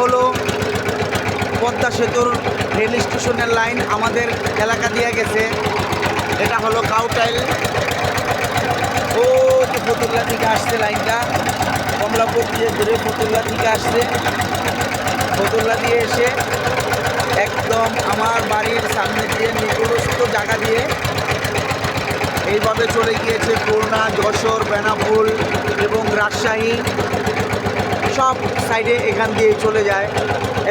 হলো পদ্মা সেতুর রেল স্টেশনের লাইন আমাদের এলাকা দিয়ে গেছে। এটা হলো কাউটাইল। ও ফতুল্লা থেকে আসছে লাইনটা। কমলাপুর দিয়ে ঘুরে ফতুল্লা থেকে আসছে। ফতুল্লা দিয়ে এসে একদম আমার বাড়ির সামনে দিয়ে নিকটস্থ জায়গা দিয়ে এইভাবে চলে গিয়েছে খুলনা যশোর, বেনাপুল এবং রাজশাহী। সব সাইডে এখান দিয়ে চলে যায়।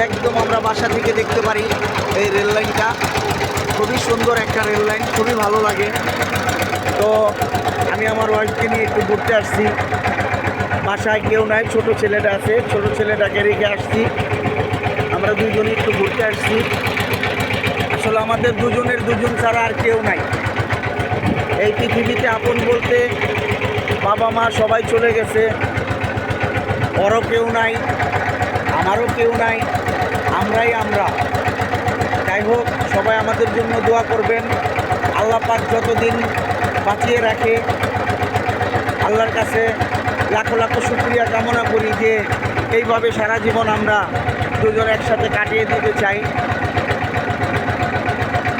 একদম আমরা বাসা থেকে দেখতে পারি এই রেল লাইনটা খুবই সুন্দর একটা রেল লাইন খুবই ভালো লাগে। তো আমি আমার ওয়াইফকে নিয়ে একটু ঘুরতে আসছি। বাসায় কেউ নাই, ছোট ছেলেটা আছে। ছোট ছেলেটাকে রেখে আসছি। আমরা দুজনে একটু ঘুরতে আসছি। আসলে আমাদের দুজনের দুজন ছাড়া আর কেউ নাই। এই পৃথিবীতে আপন বলতে বাবা মা সবাই চলে গেছে। ওরও কেউ নাই, আমারও কেউ নাই, আমরাই আমরা। যাই হোক, সবাই আমাদের জন্য দোয়া করবেন। আল্লাহ পাক যতদিন বাঁচিয়ে রাখে, আল্লাহর কাছে লাখো লাখো শুক্রিয়া কামনা করি যে এইভাবে সারা জীবন আমরা দুজন একসাথে কাটিয়ে দিতে চাই।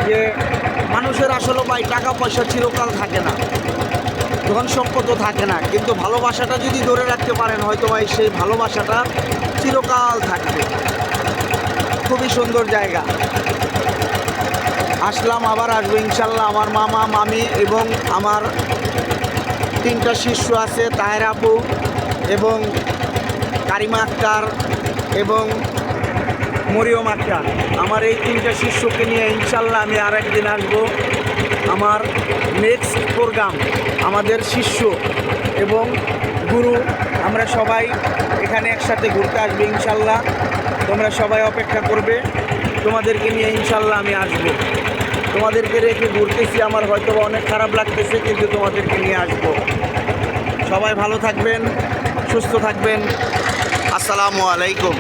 যে মানুষের আসলে ভাই টাকা পয়সা চিরকাল থাকে না। ধন সম্পদ থাকে না, কিন্তু ভালোবাসাটা যদি ধরে রাখতে পারেন, হয়তো ভাই সেই ভালোবাসাটা চিরকাল থাকবে। খুবই সুন্দর জায়গা। আসলাম, আবার আসব ইনশাল্লাহ। আমার মামা, মামি এবং আমার তিনটা শিষ্য আছে, তাহের আপু এবং কারিমা আক্তার এবং মরিয়ম আক্তার। আমার এই তিনটা শিষ্যকে নিয়ে ইনশাল্লাহ আমি আর একদিন আসব। আমার নেক্সট প্রোগ্রাম আমাদের শিষ্য এবং গুরু, আমরা সবাই এখানে একসাথে ঘুরতে আসবে ইনশাল্লাহ। তোমরা সবাই অপেক্ষা করবে। তোমাদেরকে নিয়ে ইনশাল্লাহ আমি আসব। তোমাদেরকে রেখে ঘুরতেছি, আমার হয়তো অনেক খারাপ লাগতেছে, কিন্তু তোমাদেরকে নিয়ে আসব। সবাই ভালো থাকবেন, সুস্থ থাকবেন। আসসালামু আলাইকুম।